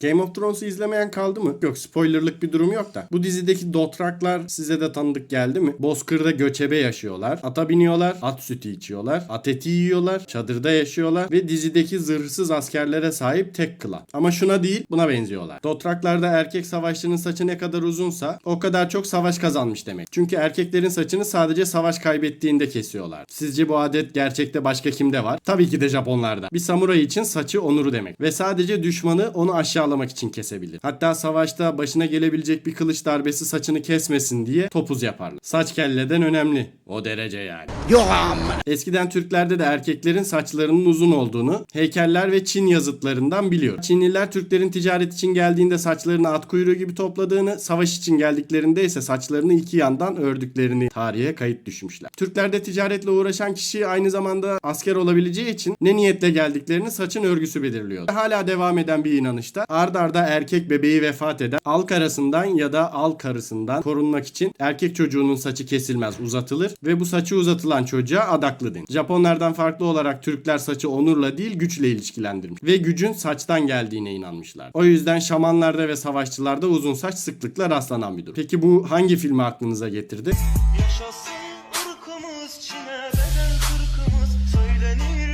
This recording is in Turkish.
Game of Thrones'u izlemeyen kaldı mı? Yok spoilerlık bir durum yok da. Bu dizideki dotraklar size de tanıdık geldi mi? Bozkır'da göçebe yaşıyorlar. Ata biniyorlar. At sütü içiyorlar. At eti yiyorlar. Çadırda yaşıyorlar. Ve dizideki zırhsız askerlere sahip tek klan. Ama şuna değil buna benziyorlar. Dotraklarda erkek savaşçının saçı ne kadar uzunsa o kadar çok savaş kazanmış demek. Çünkü erkeklerin saçını sadece savaş kaybettiğinde kesiyorlar. Sizce bu adet gerçekte başka kimde var? Tabii ki de Japonlarda. Bir samuray için saçı onuru demek. Ve sadece düşmanı onu aşağılamak için kesebilir. Hatta savaşta başına gelebilecek bir kılıç darbesi saçını kesmesin diye topuz yaparlar. Saç kelleden önemli. O derece yani. Eskiden Türklerde de erkeklerin saçlarının uzun olduğunu heykeller ve Çin yazıtlarından biliyor. Çinliler Türklerin ticaret için geldiğinde saçlarını at kuyruğu gibi topladığını, savaş için geldiklerinde ise saçlarını iki yandan ördüklerini tarihe kayıt düşmüşler. Türklerde ticaretle uğraşan kişi aynı zamanda asker olabileceği için ne niyetle geldiklerini saçın örgüsü belirliyor. Hala devam eden bir inanışta ard arda erkek bebeği vefat eden al karısından ya da al karısından korunmak için erkek çocuğunun saçı kesilmez uzatılır ve bu saçı uzatılan çocuğa adaklı denir. Japonlardan farklı olarak Türkler saçı onurla değil güçle ilişkilendirmiş ve gücün saçtan geldiğine inanmışlar. O yüzden şamanlarda ve savaşçılarda uzun saç sıklıkla rastlanan bir durum. Peki bu hangi filmi aklınıza getirdi? Yaşasın ırkımız Çin'e bedel kırkımız Söylenir